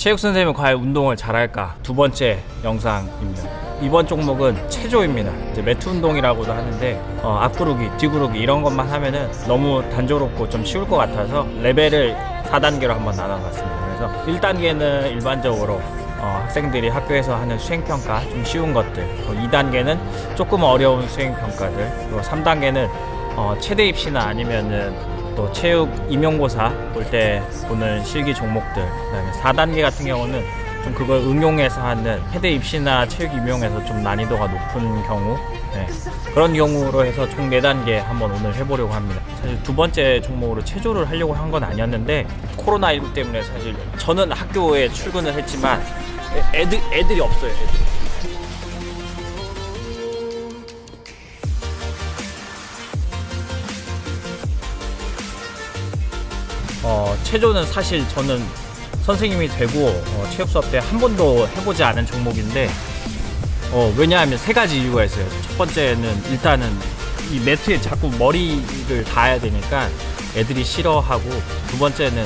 체육 선생님은 과연 운동을 잘할까? 두 번째 영상입니다. 이번 종목은 체조입니다. 이제 매트 운동이라고도 하는데 어, 앞구르기, 뒤구르기 이런 것만 하면은 너무 단조롭고 좀 쉬울 것 같아서 레벨을 4단계로 한번 나눠봤습니다. 그래서 1단계는 일반적으로 어, 학생들이 학교에서 하는 수행평가 좀 쉬운 것들 또 2단계는 조금 어려운 수행평가들 그리고 3단계는 어, 최대 입시나 아니면은 또 체육 임용고사 볼 때 보는 실기 종목들 그다음에 4단계 같은 경우는 좀 그걸 응용해서 하는 최대 입시나 체육 임용에서 좀 난이도가 높은 경우 네. 그런 경우로 해서 총 4단계 한번 오늘 해보려고 합니다 사실 두 번째 종목으로 체조를 하려고 한 건 아니었는데 코로나19 때문에 사실 저는 학교에 출근을 했지만 애- 애들, 애들이 없어요 애들. 어, 체조는 사실 저는 선생님이 되고 어, 체육 수업 때 한 번도 해보지 않은 종목인데 어, 왜냐하면 세 가지 이유가 있어요. 첫 번째는 일단은 이 매트에 자꾸 머리를 닿아야 되니까 애들이 싫어하고 두 번째는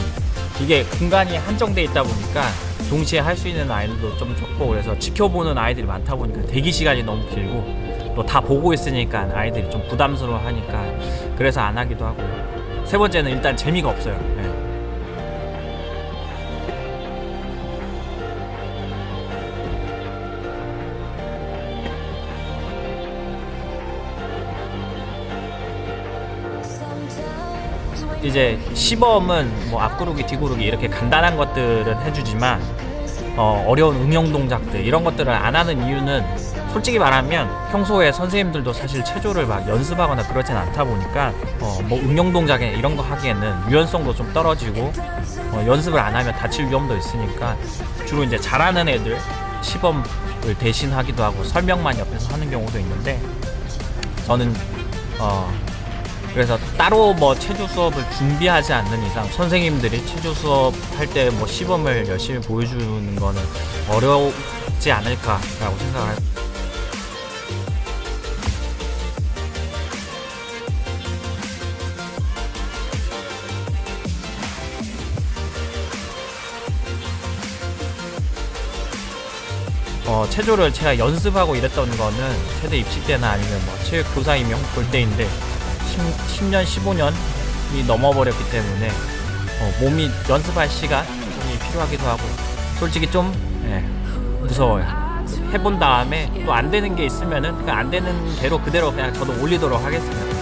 이게 공간이 한정돼 있다 보니까 동시에 할 수 있는 아이들도 좀 적고 그래서 지켜보는 아이들이 많다 보니까 대기 시간이 너무 길고 또 다 보고 있으니까 아이들이 좀 부담스러워 하니까 그래서 안 하기도 하고요. 세 번째는 일단 재미가 없어요. 예. 이제 시범은 뭐 앞구르기 뒤구르기 이렇게 간단한 것들은 해주지만 어, 어려운 응용 동작들 이런 것들을 안 하는 이유는 솔직히 말하면 평소에 선생님들도 사실 체조를 막 연습하거나 그러진 않다 보니까 어, 뭐 응용 동작에 이런 거 하기에는 유연성도 좀 떨어지고 어, 연습을 안 하면 다칠 위험도 있으니까 주로 이제 잘하는 애들 시범을 대신하기도 하고 설명만 옆에서 하는 경우도 있는데 저는 어, 그래서 따로 뭐 체조 수업을 준비하지 않는 이상 선생님들이 체조 수업 할 때 뭐 시범을 열심히 보여주는 거는 어렵지 않을까라고 생각을 어, 체조를 제가 연습하고 이랬던 거는 최대 입시 때나 아니면 뭐 체육 교사 임용 볼 때인데 10, 년 15년이 넘어버렸기 때문에 어, 몸이 연습할 시간이 필요하기도 하고 솔직히 좀 예, 무서워요. 해본 다음에 또 안 되는 게 있으면은 그냥 안 되는 대로 그대로 그냥 저도 올리도록 하겠습니다.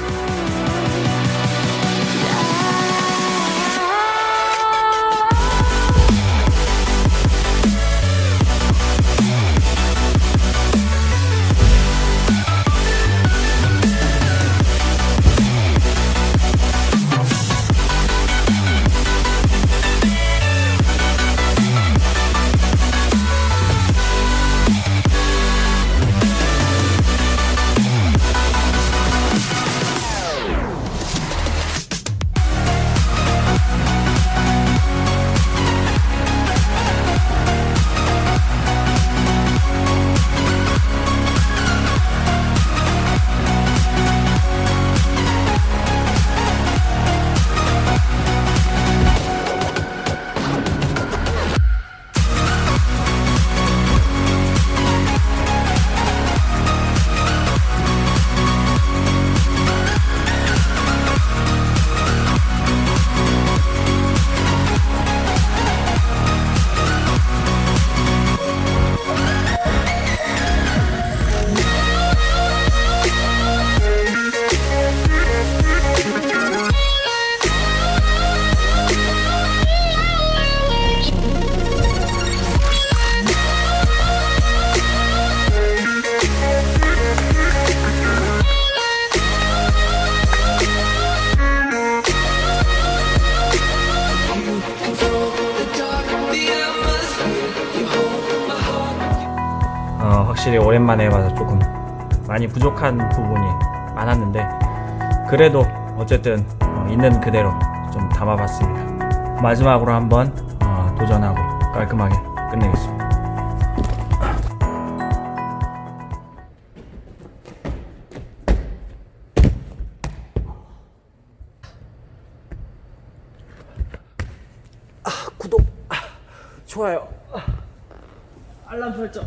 확실히 오랜만에 해봐서 조금 많이 부족한 부분이 많았는데 그래도 어쨌든 어, 있는 그대로 좀 담아봤습니다. 마지막으로 한번 어, 도전하고 깔끔하게 끝내겠습니다. 구독, 좋아요. 알람 설정.